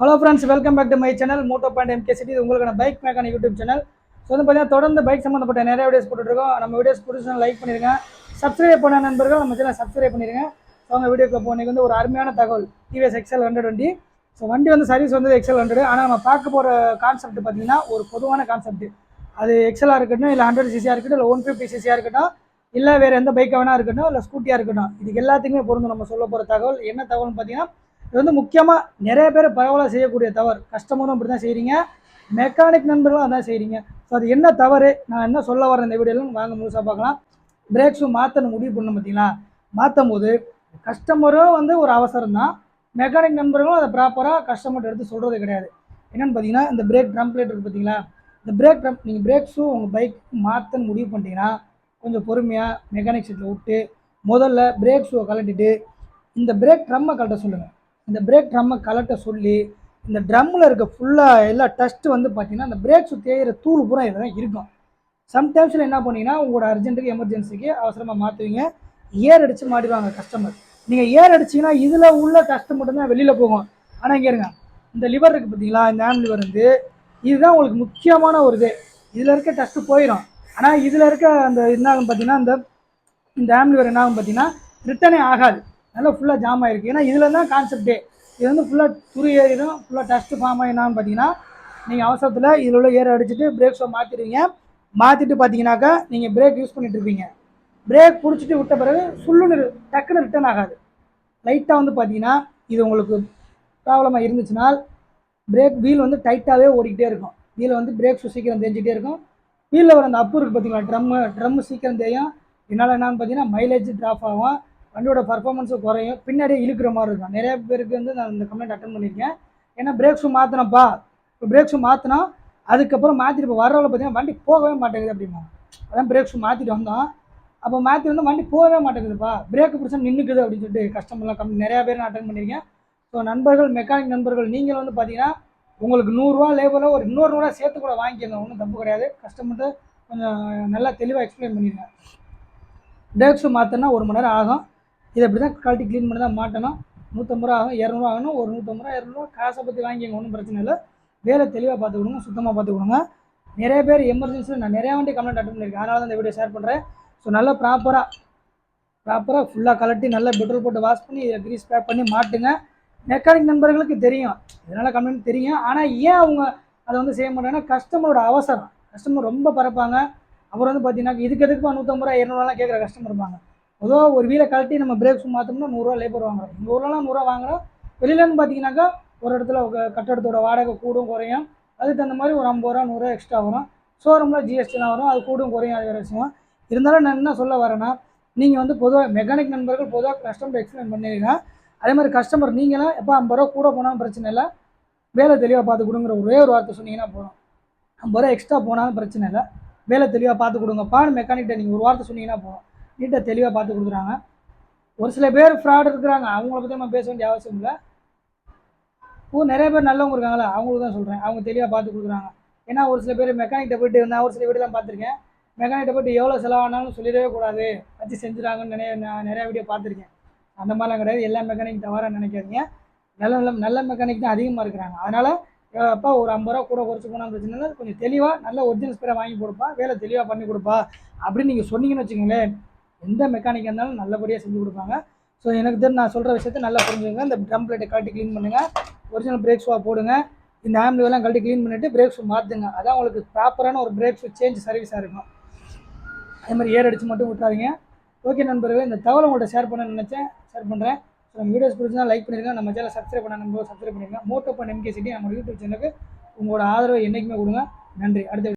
Hello friends welcome back to my channel Moto Point MK city இது உங்களுக்கான bike மேக்கான YouTube channel so வந்து பார்த்தீங்கன்னா தொடர்ந்து பைக் சம்மந்தப்பட்ட நிறைய வீடியோஸ் போட்டுருக்கோம் நம்ம வீடியோஸ் பிடிச்சா லைக் பண்ணிருங்க. சப்ஸ்கிரைப் பண்ண நண்பர்கள் நம்ம சேனல் சப்ஸ்கிரைப் பண்ணிருங்க. ஸோ அவங்க வீடியோக்கு போனதுக்கு வந்து ஒரு அருமையான தகவல். டிவிஎஸ் எக்ஸல் ஹண்ட்ரட் வண்டி. ஸோ வண்டி வந்து சர்வீஸ் வந்து எக்ஸல் ஹண்ட்ரட் ஆனால் நம்ம பார்க்க போகிற கான்செப்ட் பார்த்தீங்கன்னா ஒரு பொதுவான கான்செப்ட் அது எக்ஸலாக இருக்கட்டும் இல்லை ஹண்ட்ரட் சிசியாக இருக்கட்டும் இல்லை ஒன் ஃபிஃப்டி சிசியாக இருக்கட்டும் இல்லை வேறு எந்த பைக்காக வேணா இருக்கட்டும் இல்லை ஸ்கூட்டியாக இருக்கட்டும். இதுக்கு எல்லாத்துக்குமே பொருந்தும். நம்ம சொல்ல போகிற தகவல் என்ன தகவல்னு பார்த்தீங்கன்னா இது வந்து முக்கியமாக நிறைய பேர் பரவலாக செய்யக்கூடிய தவறு. கஸ்டமரும் அப்படி தான் செய்கிறீங்க மெக்கானிக் நண்பர்களும் அதான் செய்கிறீங்க ஸோ அது என்ன தவறு? நான் என்ன சொல்ல வரேன் இந்த வீடியோவில் வாங்க முழுசாக பார்க்கலாம். பிரேக் ஷூ மாற்றணும் முடிவு பண்ணணும் பார்த்தீங்களா? மாற்றும் போது கஸ்டமரும் வந்து ஒரு அவசரம் தான். மெக்கானிக் நண்பர்களும் அதை ப்ராப்பராக கஸ்டமர்கிட்ட எடுத்து சொல்கிறது கிடையாது. என்னென்னு பார்த்தீங்கன்னா இந்த பிரேக் ட்ரம் பிளேட் இருக்குது பார்த்தீங்களா? இந்த பிரேக் ட்ரம் நீங்கள் பிரேக் ஷூ உங்கள் பைக் மாற்றன்னு முடிவு பண்ணிட்டீங்கன்னா கொஞ்சம் பொறுமையாக மெக்கானிக் சீட்டில் விட்டு முதல்ல பிரேக் ஷூவை கலட்டிட்டு இந்த பிரேக் ட்ரம்மை கலட்ட சொல்லுங்கள் இந்த பிரேக் ட்ரம்மை கலட்ட சொல்லி இந்த ட்ரம்மில் இருக்க ஃபுல்லாக எல்லா டஸ்ட்டு வந்து பார்த்தீங்கன்னா இந்த பிரேக் சுற்றி ஏற தூள் பூரா இதில் தான் இருக்கும். சம்டைம்ஸில் என்ன பண்ணீங்கன்னா உங்களோட அர்ஜென்ட்டுக்கு எமர்ஜென்சிக்கு அவசரமாக மாற்றுவீங்க ஏர் அடித்து மாட்டிடுவாங்க கஸ்டமர் நீங்கள் ஏர் அடிச்சிங்கன்னா இதில் உள்ள டஸ்ட்டு மட்டும்தான் வெளியில் போகும். ஆனால் இங்கே இருங்க. இந்த லிவர் இருக்குது பார்த்தீங்களா இந்த ஆம் லிவர் வந்து இதுதான் உங்களுக்கு முக்கியமான ஒரு இது. இதில் இருக்க டஸ்ட்டு போயிடும் ஆனால் இதில் இருக்க அந்த என்ன ஆகும் பார்த்தீங்கன்னா இந்த இந்த ஆம் லிவர் என்ன ஆகும் பார்த்தீங்கன்னா ரிட்டனே ஆகாது. நல்லா ஃபுல்லாக ஜாம் ஆகிருக்கு ஏன்னா இதில் தான் கான்செப்டே இது வந்து ஃபுல்லாக துரு ஏறிடும். ஃபுல்லாக டஸ்ட்டு ஃபார்ம் ஆகி என்னான்னு பார்த்தீங்கன்னா நீங்கள் அவசரத்தில் இதில் உள்ள ஏர் அடிச்சுட்டு பிரேக் ஷோ மாற்றிடுவீங்க மாற்றிட்டு பார்த்தீங்கன்னாக்கா நீங்கள் பிரேக் யூஸ் பண்ணிகிட்டு இருப்பீங்க. பிரேக் பிடிச்சிட்டு விட்ட பிறகு சுள்ளுன்னு டக்குன்னு ரிட்டர்ன் ஆகாது. லைட்டாக வந்து பார்த்தீங்கன்னா இது உங்களுக்கு ப்ராப்ளமாக இருந்துச்சுனால் பிரேக் வீல் வந்து டைட்டாகவே ஓடிக்கிட்டே இருக்கும். வீல் வந்து பிரேக் ஷூ சீக்கிரம் தெரிஞ்சிட்டே இருக்கும். வீலில் வர அந்த அப்பு இருக்குது பார்த்தீங்களா ட்ரம்மு ட்ரம்மு சீக்கிரம் தெரியும் இதனால் என்னன்னு பார்த்தீங்கன்னா மைலேஜ் ட்ராப் ஆகும். வண்டியோட பர்ஃபார்மன்ஸும் குறையும். பின்னாடியே இழுக்கிற மாதிரி இருக்கும். நிறைய பேருக்கு வந்து நான் இந்த கம்ப்ளைண்ட் அட்டன் பண்ணியிருக்கேன். ஏன்னா பிரேக் ஷூ மாற்றினப்பா இப்போ பிரேக் ஷூ மாற்றினா அதுக்கப்புறம் மாற்றிட்டு இப்போ வரவளை பார்த்தீங்கன்னா வண்டி போகவே மாட்டேங்குது அப்படிமா. அதான் பிரேக் ஷூ மாற்றிட்டு வந்தோம். அப்போ மாற்றி வந்து வண்டி போகவே மாட்டேங்குதுப்பா. பிரேக் பிடிச்சா நின்றுக்குது அப்படின்னு சொல்லிட்டு கஸ்டமர்லாம் கம் நிறையா பேர் நான் அட்டன் பண்ணியிருக்கேன். ஸோ நண்பர்கள் மெக்கானிக் நண்பர்கள் நீங்கள் வந்து பார்த்தீங்கன்னா உங்களுக்கு நூறுரூவா லேபரில் ஒரு இன்னொரு நூறுரூவா சேர்த்து கூட வாங்கிக்கோங்க. ஒன்றும் தப்பு கிடையாது. கஸ்டமர்கிட்ட கொஞ்சம் நல்லா தெளிவாக எக்ஸ்பிளைன் பண்ணிடுங்க. பிரேக் ஷூ மாற்றினா ஒரு மணி நேரம் ஆகும். இதை இப்படி தான் கழட்டி க்ளீன் பண்ணி தான் மாட்டணும். நூற்றம்பது ரூபா ஆகும் இரநூறுவா ஆகணும் ஒரு நூற்றம்பது ரூபா இரநூறுவா காசை பற்றி வாங்கிக்கோங்க ஒன்றும் பிரச்சனை இல்லை. வேலை தெளிவாக பார்த்து கொடுங்க சுத்தமாக பார்த்து கொடுங்க. நிறைய பேர் எமர்ஜென்சியில் நான் நிறையா வண்டி கம்ப்ளைண்ட் அட்டன் பண்ணியிருக்கேன். அதனால தான் இந்த வீடியோ ஷேர் பண்ணுறேன் ஸோ நல்லா ப்ராப்பராக ப்ராப்பராக ஃபுல்லாக கலட்டி நல்லா பெட்ரோல் போட்டு வாஷ் பண்ணி இதை க்ரீஸ் பேக் பண்ணி மாட்டுங்க. மெக்கானிக் நண்பர்களுக்கு தெரியும். இதனால் கம்ப்ளைண்ட் தெரியும்? ஆனால் ஏன் அவங்க அதை வந்து செய்ய மாட்டாங்கன்னா கஸ்டமரோட அவசரம். கஸ்டமர் ரொம்ப பறப்பாங்க அப்புறம் வந்து பார்த்தீங்கன்னா இதுக்கு எதுக்குப்பா நூற்றம்பது ரூபா இரநூறுவாலாம் கேட்குற கஸ்டமர் இருப்பாங்க. ஏதோ ஒரு வீலை கழட்டி நம்ம பிரேக் மாற்றோம்னா நூறுரூவா லேபர் வாங்குறோம். எங்கள் ஊர்லலாம் நூறுரூவா வாங்குறோம். வெளியிலன்னு பார்த்தீங்கன்னாக்கா ஒரு இடத்துல கட்டடத்தோட வாடகை கூடும் குறையும். அதுக்கு தகுந்த மாதிரி ஒரு ஐம்பது ரூபா நூறுரூவா எக்ஸ்ட்ரா வரும். ஷோரூமில் ஜிஎஸ்டிலாம் வரும். அது கூடும் குறையும் அது வேறு விஷயம் இருந்தாலும் நான் என்ன சொல்ல வரேன்னா நீங்கள் வந்து பொதுவாக மெக்கானிக் நண்பர்கள் பொதுவாக கஸ்டமர் எக்ஸ்பிளைன் பண்ணிடுங்க அதே மாதிரி கஸ்டமர் நீங்களாம் எப்போ ஐம்பது ரூபா கூட போனாலும் பிரச்சனை இல்லை. வேலை தெளிவாக பார்த்து கொடுங்கிற ஒரே ஒரு வார்த்தை சொன்னீங்கன்னா போதும். ஐம்பது ரூபா எக்ஸ்ட்ரா போனாலும் பிரச்சனை இல்லை. வேலை தெளிவாக பார்த்து கொடுங்கப்பான்னு மெக்கானிக்கிட்ட நீங்கள் ஒரு வார்த்தை சொன்னீங்கன்னா போதும். நீட்டாக தெளிவாக பார்த்து கொடுக்குறாங்க. ஒரு சில பேர் ஃப்ராட் இருக்கிறாங்க. அவங்கள பற்றி நம்ம பேச வேண்டிய அவசியம் இல்லை. ஓ நிறைய பேர் நல்லவங்க இருக்காங்களா? அவங்களுக்கு தான் சொல்கிறேன் அவங்க தெளிவாக பார்த்து கொடுக்குறாங்க. ஏன்னா ஒரு சில பேர் மெக்கானிக்கிட்ட போயிட்டு நான் ஒரு சில வீடுலாம் பார்த்துருக்கேன். மெக்கானிக்கிட்ட போயிட்டு எவ்வளோ செலவானாலும் சொல்லிடவே கூடாது. வச்சு செஞ்சுறாங்கன்னு நிறைய நான் நிறையா வீடியோ பார்த்துருக்கேன். அந்த மாதிரிலாம் கிடையாது. எல்லா மெக்கானிக் தவறாக நினைக்காதீங்க. நல்ல நல்ல நல்ல மெக்கானிக் தான் அதிகமாக இருக்கிறாங்க. அதனால் அப்பா ஒரு ஐம்பது ரூபா கூட குறைச்சி போனால் பிரச்சனை இல்லை. கொஞ்சம் தெளிவாக நல்ல ஒரிஜினல் ஸ்பேரை வாங்கி கொடுப்பா. வேலை தெளிவாக பண்ணி கொடுப்பா. அப்படின்னு நீங்கள் சொன்னீங்கன்னு வச்சுக்கோங்களேன் எந்த மெக்கானிக்காக இருந்தாலும் நல்லபடியாக செஞ்சு கொடுப்பாங்க. ஸோ எனக்கு தெரிஞ்சு நான் சொல்கிற விஷயத்த நல்லா புரிஞ்சுங்க இந்த ட்ரம் பிளேட்டை கழட்டி க்ளீன் பண்ணுங்கள் ஒரிஜினல் பிரேக் ஷூவாக போடுங்க. இந்த ஆம்லிவெல்லாம் கழட்டி க்ளீன் பண்ணிவிட்டு பிரேக் ஷூ மாற்றுங்க அதான் உங்களுக்கு ப்ராப்பரான ஒரு பிரேக் ஷூ சேஞ்ச் சர்வீஸாக இருக்கும். அதே மாதிரி ஏர் அடித்து மட்டும் விட்றாதீங்க ஓகே நண்பர்களே இந்த தகவலை உங்கள்கிட்ட ஷேர் பண்ண நினச்சேன். ஷேர் பண்ணுறேன் ஸோ நம்ம வீடியோஸ் பிடிச்சிருந்தா லைக் பண்ணிருங்க. நம்ம சேனல் சப்ஸ்கிரைப் பண்ண நம்ம சப்ஸ்கிரைப் பண்ணிருங்க. மோட்டோ பண்ண எம்கே சிட்டி நம்ம யூடியூப் சேனலுக்கு உங்களோட ஆதரவை என்றைக்குமே கொடுங்க. நன்றி. அடுத்த